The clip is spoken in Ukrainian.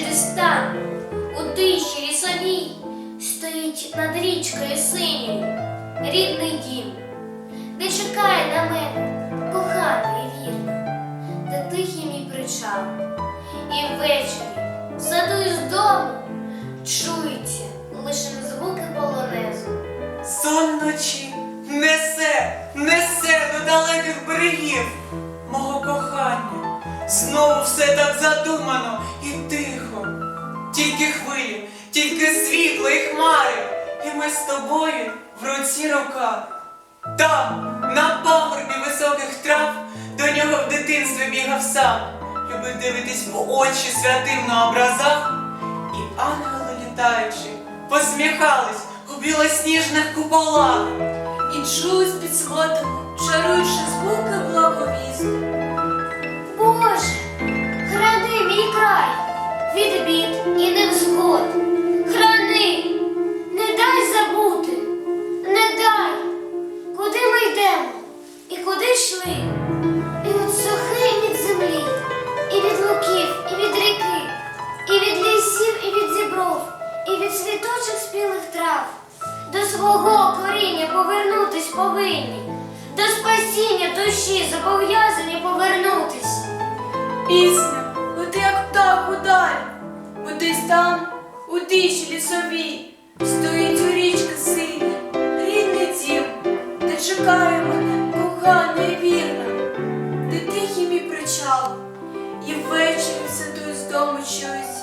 світлий стан, у тиші лісовій стоїть над річкою синьою рідний дім, де чекає на мене коханий вірний, де тихий мій причал. І ввечері в саду із дому чується лише звуки полонезу. Сон ночі несе, несе до далеких берегів мого кохання. Знову все так задумано і тихо. Тільки хвилі, тільки світло і хмари, і ми з тобою в руці рука. Там, на пагорбі високих трав, до нього в дитинстві бігав сам, любив дивитись в очі святим на образах, і ангели літаючи, посміхались у білосніжних куполах. І чулись під сводом, чаруючи звуки благовісту. Світочих спілих трав. До свого коріння повернутись повинні, до спасіння душі зобов'язані повернутись. Пісня, лети як птах удаль, бо десь там, у тиші лісовій, стоїть у річки синій, рідний дім, де чекає мене кохана і вірна, де тихий мій причал, і ввечері в саду з дому чується